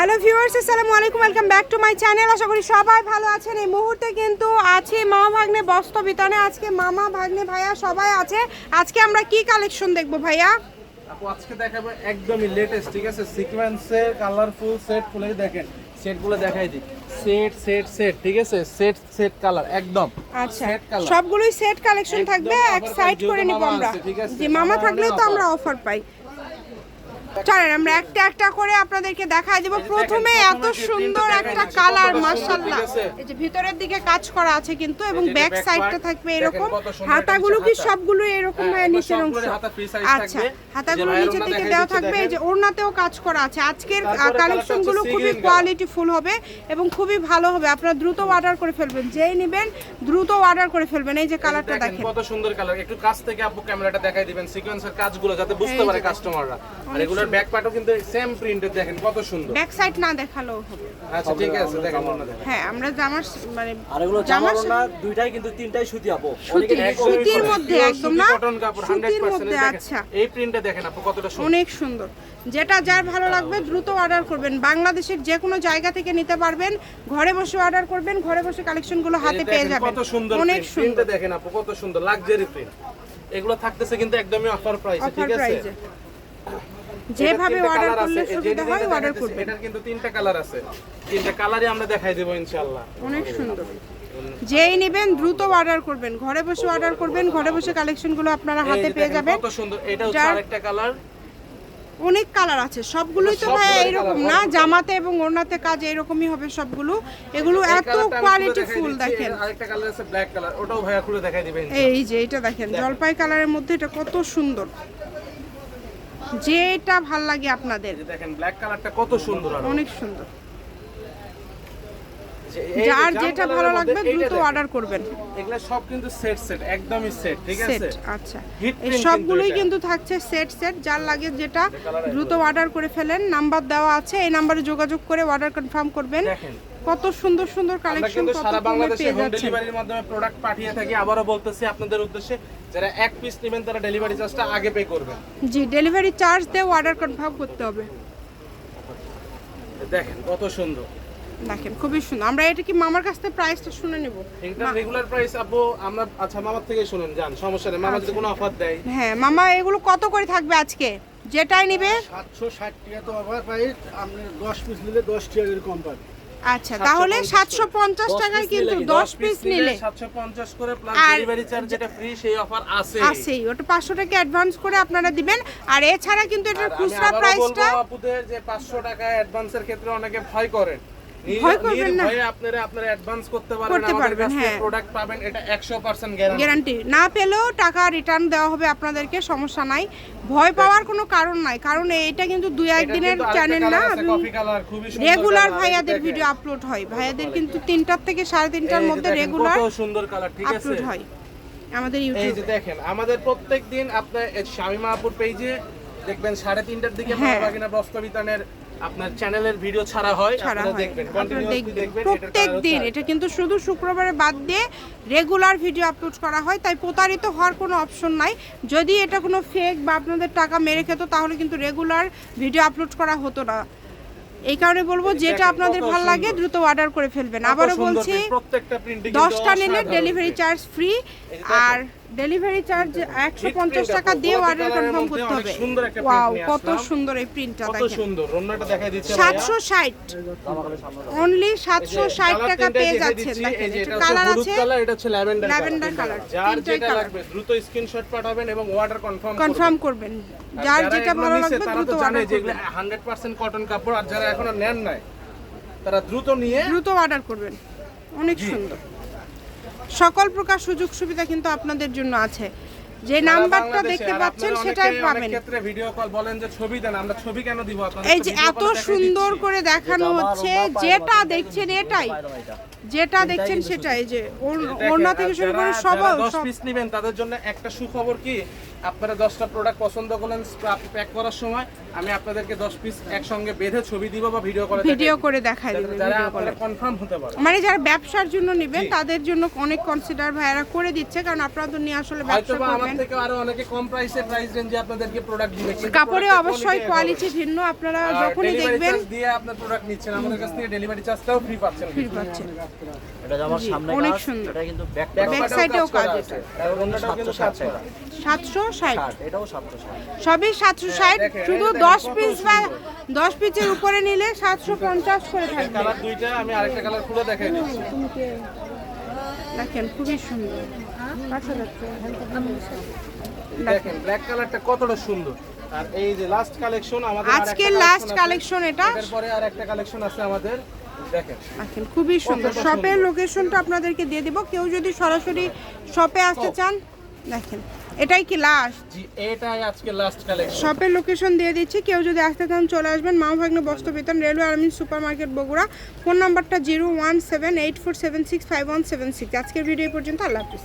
Hello viewers আসসালামু আলাইকুম welcome back to my channel. আশা করি সবাই ভালো আছেন। এই মুহূর্তে কিন্তু আছি মামা ভাগ্নে বস্ত্র বিতানে আজকে মামা ভাগ্নে ভাইয়া সবাই আছে। আজকে আমরা কি কালেকশন দেখব ভাইয়া? আপু আজকে দেখাবো একদমই লেটেস্ট ঠিক আছে? সিকোয়েন্সের কালারফুল সেট ফুলে দেখেন। সেটগুলো দেখাই দিই। সেট সেট সেট ঠিক আছে? সেট সেট কালার একদম। আচ্ছা। সবগুলোই সেট কালেকশন থাকবে। এক সাইড করে নিব আমরা। ঠিক আছে? যে মামা মামা থাকলেও তো আমরা অফার পাই। চলেন আমরা একটা একটা করে আপনাদেরকে দেখাই দেব। প্রথমে এত সুন্দর একটা কালার মাশাআল্লাহ। এই যে ভিতরের দিকে কাজ করা আছে কিন্তু এবং ব্যাক সাইডটা থাকবে এরকম। হাতাগুলো কি সবগুলো এরকম হ্যাঁ, হয় নিচের অংশ? আচ্ছা হাতাগুলো যে ভাইয়ের নিচে থেকে দেওয়া থাকবে। এই যে। ওড়নাতেও কাজ করা আছে। আজকের তারপরে কালেকশনগুলো খুবই কোয়ালিটি ফুল হবে এবং খুবই ভালো হবে। আপনারা দ্রুত অর্ডার করে ফেলবেন। যেই নেবেন দ্রুত অর্ডার করে ফেলবেন। এই যে কালারটা দেখেন কত সুন্দর কালার একটু কাছ থেকে আপু ক্যামেরাটা দেখাই দিবেন। সিকোয়েন্সের কাজগুলো যাতে বুঝতে পারে কাস্টমাররা আর এগুলোর ব্যাক পার্টও কিন্তু সেম প্রিন্টের দেখেন কত সুন্দর। ব্যাক সাইড না দেখালেও হবে আচ্ছা ঠিক আছে দেখেন হ্যাঁ আমরা জামার মানে আর এগুলো জামার না দুইটাই কিন্তু তিনটাই সুতি আপু। সুতি সুতির মধ্যে একদম না? কটন কাপড় 100% আচ্ছা। এই প্রিন্টটা দেখেন আপু কতটা সুন্দর। অনেক সুন্দর। যেটা যার ভালো লাগবে দ্রুত অর্ডার করবেন। বাংলাদেশের যে কোনো জায়গা থেকে নিতে পারবেন। ঘরে বসে অর্ডার করবেন ঘরে বসে কালেকশনগুলো হাতে পেয়ে যাবেন। কত সুন্দর অনেক সুন্দর। দেখেন আপু কত সুন্দর। লাক্সারি প্রিন্ট এগুলো থাকতেছে কিন্তু একদমই অফার প্রাইসে ঠিক আছে? যেভাবে অর্ডার করলে সুবিধা হয় অর্ডার করবেন। এটার কিন্তু তিনটা কালার আছে। তিনটা কালারই আমরা দেখাই দেবো ইনশাআল্লাহ। অনেক সুন্দর। যেই নেবেন দ্রুত অর্ডার করবেন। ঘরে বসে অর্ডার করবেন ঘরে বসে কালেকশনগুলো আপনারা হাতে পেয়ে যাবেন। কত সুন্দর এটা হচ্ছে আরেকটা কালার অনেক কালার আছে। সবগুলোই তো ভাই এইরকম না জামাতে এবং ওড়নাতে কাজ এরকমই হবে সবগুলো। এগুলো এত কোয়ালিটি ফুল দেখেন। আরেকটা কালার আছে ব্ল্যাক কালার ওটাও ভাইয়া খুলে দেখাই দিবেন এই যে এটা দেখেন জলপাই কালারের মধ্যে এটা কত সুন্দর। যেটা ভালো লাগে আপনাদের। দেখেন ব্ল্যাক কালারটা কত সুন্দর অনেক সুন্দর। যার যেটা ভালো লাগবে দ্রুত অর্ডার করবেন। এগুলা সব কিন্তু সেট সেট একদমই সেট ঠিক আছে? আচ্ছা। এই সবগুলোই কিন্তু থাকছে সেট সেট যার লাগে যেটা দ্রুত অর্ডার করে ফেলেন। নাম্বার দেওয়া আছে এই নাম্বারে যোগাযোগ করে অর্ডার কনফার্ম করবেন। দেখেন কত সুন্দর সুন্দর কালেকশন কিন্তু কত সারা বাংলাদেশে হোম ডেলিভারির মাধ্যমে প্রোডাক্ট পাঠিয়ে থাকি। আবারও বলতেছি আপনাদের উদ্দেশ্যে যারা এক পিস নেবেন তারা ডেলিভারি চার্জটা আগে পে করবেন। জি ডেলিভারি চার্জ দিয়ে অর্ডার কনফার্ম করতে হবে। দেখেন কত সুন্দর। দেখেন খুবই সুন্দর। আমরা এটা কি মামার কাছ থেকে প্রাইসটা শুনে নেব? এটা রেগুলার প্রাইস আপু আমরা আচ্ছা মামার থেকে শুনেন যান সমস্যা নেই। মামা যদি কোনো অফার দেয়। হ্যাঁ মামা এগুলো কত করে থাকবে আজকে? যেটাই নিবে? সাতশো ষাট টাকা তো অফার প্রাইস আপনি দশ পিস নিলে দশ টাকা করে কম পাবেন। আচ্ছা তাহলে সাতশো পঞ্চাশ টাকায় কিন্তু দশ পিস নিলে। 750 করে প্লাস ডেলিভারি চার্জ যেটা ফ্রি সেই অফার আছে। আছেই ওটা পাঁচশো টাকা অ্যাডভান্স করে আপনারা দিবেন। আর এছাড়া কিন্তু এটার খুচরা প্রাইসটা আপুদের যে 500 টাকা অ্যাডভান্সের ক্ষেত্রে অনেকে ভয় করেন। ভয় করবেন না। আপনারা আপনারা অ্যাডভান্স করতে পারবেন করতে পারবেন, হ্যাঁ। প্রোডাক্ট পাবেন এটা 100% গ্যারান্টি গ্যারান্টি না পেলেও টাকা রিটার্ন দেওয়া হবে আপনাদেরকে সমস্যা নাই। ভয় পাওয়ার কোনো কারণ নাই কারণ এটা কিন্তু দুই একদিনের চ্যানেল না কফি কালার খুবই সুন্দর রেগুলার ভাইয়াদের ভিডিও আপলোড হয়। ভাইয়াদের কিন্তু তিনটার থেকে সাড়ে তিনটার মধ্যে রেগুলার কত সুন্দর কালার ঠিক আছে? আপলোড হয় আমাদের এই যে দেখেন আমাদের প্রত্যেক দিন আপনার শামিমা আপুর পেজে দেখবেন সাড়ে তিনটার দিকে হ্যাঁ। বাগিনা প্রস্তবিতানের আপনার চ্যানেলের ভিডিও ছাড়া হয় ছাড়া হয়। দেখবেন দেখবেন। দেখবেন প্রত্যেক দিন এটা কিন্তু শুধু শুক্রবারে বাদ দিয়ে রেগুলার ভিডিও আপলোড করা হয় তাই প্রতারিত হওয়ার কোনো অপশন নাই। যদি এটা কোনো ফেক বা আপনাদের টাকা মেরে খেত তাহলে কিন্তু রেগুলার ভিডিও আপলোড করা হতো না। এই কারণে বলব যেটা আপনাদের ভালো লাগে দ্রুত অর্ডার করে ফেলবেন। আবারও বলছি দশটা নিলে ডেলিভারি চার্জ ফ্রি আর ডেলিভারি চার্জ একশো পঞ্চাশ print টাকা আপু, দিয়ে অর্ডার কনফার্ম করতে হবে। সুন্দর ওয়াও কত সুন্দর এই প্রিন্টটা কত দেখেন। সুন্দর রন্নাটা দেখাই দিচ্ছে সাতশো ষাট। অনলি সাতশো ষাট কালার টাকা পেয়ে দেখাই যাচ্ছেন দেখেন এটা এটা কালার আছে। কালার এটা হচ্ছে ল্যাভেন্ডার lavender colour, যার যেটা। লাগবে দ্রুত স্ক্রিনশট পাঠাবেন এবং অর্ডার কনফার্ম কনফার্ম করবেন। যার যেটা ভালো লাগবে দ্রুত অর্ডার যেগুলো করবেন। 100% কটন কাপড় আর যারা এখনও নেন নাই তারা দ্রুত নিয়ে দ্রুত অর্ডার করবেন। অনেক সুন্দর। সকল প্রকার সুযোগ সুবিধা কিন্তু আপনাদের জন্য আছে। যে নাম্বারটা দেখতে পাচ্ছেন সেটাই পাবেন। ক্ষেত্রে ভিডিও কল বলেন যে ছবি দেন আমরা ছবি কেন দিব? আপনাদের এই যে এত সুন্দর করে দেখানো হচ্ছে যেটা দেখছেন এটাই। যেটা দেখছেন সেটাই যে ওড়না থেকে শুরু করে সব পিস নেবেন তাদের জন্য একটা সুখবর কি? আপনারা দশটা প্রোডাক্ট পছন্দ করলেন প্যাক করার সময় আমি আপনাদেরকে দশ পিস একসঙ্গে বেঁধে ছবি দিব বা ভিডিও করে ভিডিও করে দেখাই যাতে- যারা আপনারা কনফার্ম হতে পারে মানে যারা ব্যবসার জন্য নেবেন তাদের জন্য অনেক কনসিডার ভাইয়ারা করে দিচ্ছে কারণ আপনারা তো নিয়ে আসলে ব্যবসা আরও অনেকে কম প্রাইসে প্রাইস রেঞ্জে আপনাদেরকে প্রোডাক্ট দিবে। কাপড়ে অবশ্যই কোয়ালিটি ভিন্ন আপনারা যখনই দেখবেন দিয়ে আপনার প্রোডাক্ট নিচ্ছেন। আমাদের কাছ থেকে ডেলিভারি চার্জটাও ফ্রি পাচ্ছেন। ফ্রি পাচ্ছেন। এটা আমার সামনে অনেক সুন্দর। এটা কিন্তু ব্যাক ব্যাক সাইডেও কাজ কাজ আছে। আর অন্যটাও কিন্তু কাজ করা সাতশো ষাট। ষাট এটাও সাতশো ষাট। সবই সাতশো ষাট। দেখেন, শুধু এই দেখেন দশ কত পিস বা সুন্দর। দশ পিসের উপরে নিলে সাতশো পঞ্চাশ করে থাকবে। কালার দুইটা আমি আরেকটা কালার খুলে দেখাই দিচ্ছি। দেখেন খুবই সুন্দর। দেখেন ব্ল্যাক কালারটা কতটা সুন্দর। আর এই যে লাস্ট কালেকশন আমাদের লাস্ট কালেকশন এটা। আর একটা কালেকশন আছে আমাদের। দেখেন। দেখেন খুবই সুন্দর। শপের লোকেশনটা আপনাদেরকে দিয়ে দিব। কেউ যদি সরাসরি শপে আসতে চান দেখেন। এটাই কি লাস্ট জি এটাই আজকে লাস্ট কালেকশন শপের লোকেশন দিয়ে দিচ্ছি কেউ যদি আসতে চান চলে আসবেন। মা ভাগ্নে বস্ত্র বেতন railway army super market Bogura. Phone নাম্বারটা zero one seven eight four seven six five one seven six আজকের ভিডিও পর্যন্ত আল্লাহ হাফিজ।